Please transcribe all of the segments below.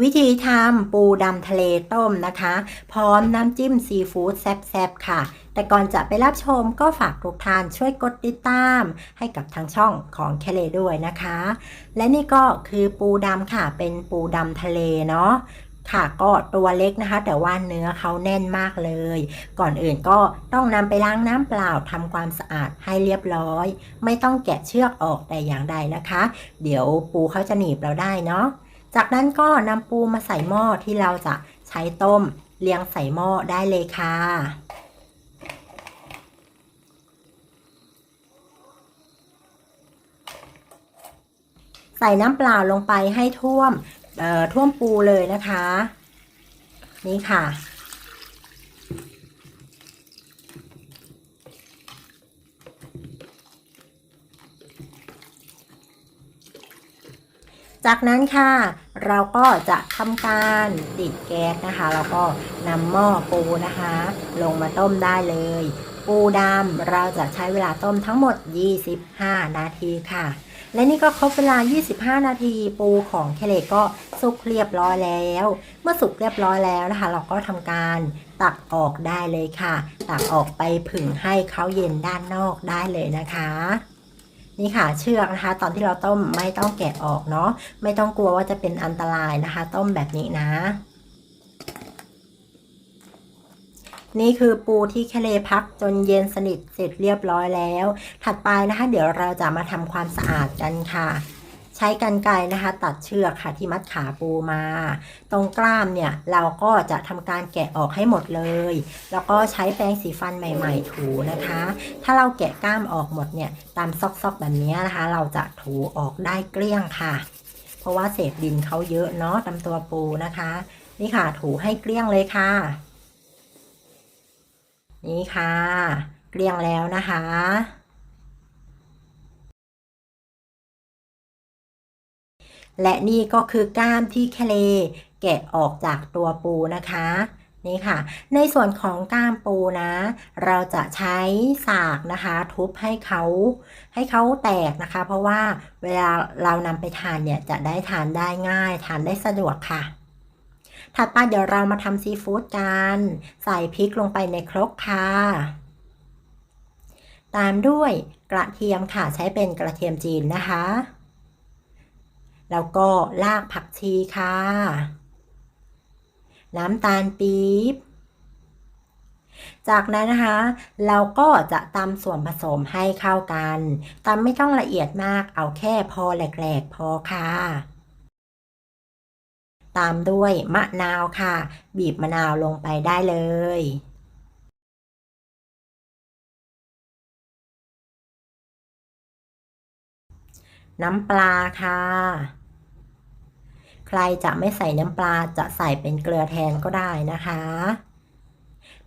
วิธีทำปูดำทะเลต้มนะคะ พร้อมน้ำจิ้มซีฟู้ดแซ่บๆค่ะ แต่ก่อนจะไปรับชมก็ฝากทุกท่านช่วยกดติดตาม ให้กับทางช่องของเคเลด้วยนะคะ และนี่ก็คือปูดำค่ะเป็นปูดำทะเลเนาะค่ะก็ตัวเล็กนะคะ แต่ว่าเนื้อเขาแน่นมากเลย ก่อนอื่นก็ต้องนำไปล้างน้ำเปล่าทำความสะอาดให้เรียบร้อย ไม่ต้องแกะเชือกออกแต่อย่างใดนะคะ เดี๋ยวปูเขาจะหนีบเราได้เนาะ จากนั้นก็นำปูมาใส่หม้อที่เราจะใช้ต้มเลี้ยงใส่หม้อได้เลยค่ะใส่น้ำเปล่าลงไปให้ท่วมเอ่อท่วมปูเลยนะคะ นี่ค่ะ จากนั้นค่ะเราก็จะทำการติดแก๊สนะคะ แล้วก็นำหม้อปูนะคะ ลงมาต้มได้เลย ปูดำเราจะใช้เวลาต้มทั้งหมด 25 นาทีค่ะ และนี่ก็ครบเวลา 25 นาที ปูของเคเลก็สุกเรียบร้อยแล้ว เมื่อสุกเรียบร้อยแล้วนะคะ เราก็ทำการตักออกได้เลยค่ะ ตักออกไปผึ่งให้เขาเย็นด้านนอกได้เลยนะคะ นี่ค่ะเชือกนะคะ ตอนที่เราต้มไม่ต้องแกะออกเนาะไม่ต้องกลัวว่าจะเป็นอันตรายนะคะ ต้มแบบนี้นะ นี่คือปูที่เคเลพักจนเย็นสนิทเสร็จเรียบร้อยแล้ว ถัดไปนะคะ เดี๋ยวเราจะมาทำความสะอาดกันค่ะ ใช้กันไกรนะคะ ตัดเชือกค่ะที่มัดขาปูมา ตรงกล้ามเนี่ยเราก็จะทำการแกะออกให้หมดเลย แล้วก็ใช้แปรงสีฟันใหม่ ๆ ถูนะคะ ถ้าเราแกะกล้ามออกหมดเนี่ยตามซอกๆแบบนี้นะคะ เราจะถูออกได้เกลี้ยงค่ะ เพราะว่าเศษดินเขาเยอะเนาะตามตัวปูนะคะ นี่ค่ะถูให้เกลี้ยงเลยค่ะ นี่ค่ะ เกลี้ยงแล้วนะคะ และนี่ก็คือก้ามที่เคเลแกะออกจากตัวปูนะคะนี่ค่ะ ในส่วนของก้ามปูนะ เราจะใช้สากนะคะ ทุบให้เขาให้เขาแตกนะคะ เพราะว่าเวลาเรานำไปทานเนี่ยจะได้ทานได้ง่าย ทานได้สะดวกค่ะ ถัดไปเดี๋ยวเรามาทำซีฟู้ดกัน ใส่พริกลงไปในครกค่ะ ตามด้วยกระเทียมค่ะใช้เป็นกระเทียมจีนนะคะ แล้วก็รากผักชีค่ะ น้ำตาลปี๊บ จากนั้นนะคะ เราก็จะตำส่วนผสมให้เข้ากันตำไม่ต้องละเอียดมากเอาแค่พอแหลกๆพอค่ะตามด้วยมะนาวค่ะ บีบมะนาวลงไปได้เลย น้ำปลาค่ะ ใครจะไม่ใส่น้ำปลาจะใส่เป็นเกลือแทนก็ได้นะคะ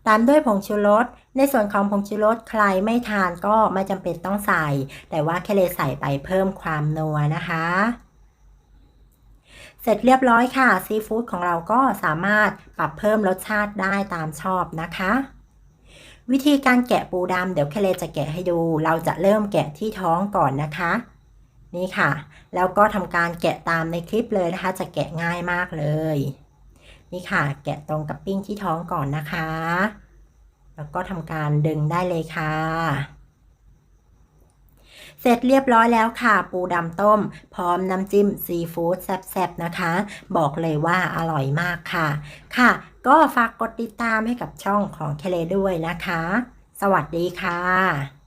ตามด้วยผงชูรส ในส่วนของผงชูรสใครไม่ทานก็ไม่จำเป็นต้องใส่ แต่ว่าแค่เลยใส่ไปเพิ่มความนัวนะคะเสร็จเรียบร้อยค่ะ ซีฟู้ดของเราก็สามารถปรับเพิ่มรสชาติได้ตามชอบนะคะ วิธีการแกะปูดำเดี๋ยวเคเลจะแกะให้ดู เราจะเริ่มแกะที่ท้องก่อนนะคะ นี่ค่ะ แล้วก็ทำการแกะตามในคลิปเลยนะคะ จะแกะง่ายมากเลย นี่ค่ะ แกะตรงกับปิ้งที่ท้องก่อนนะคะ แล้วก็ทำการดึงได้เลยค่ะเสร็จเรียบร้อยแล้วค่ะ ปูดำต้ม พร้อมน้ำจิ้มซีฟู้ดแซ่บๆนะคะ บอกเลยว่าอร่อยมากค่ะ ค่ะ ก็ฝากกดติดตามให้กับช่องของเคเลด้วยนะคะ สวัสดีค่ะ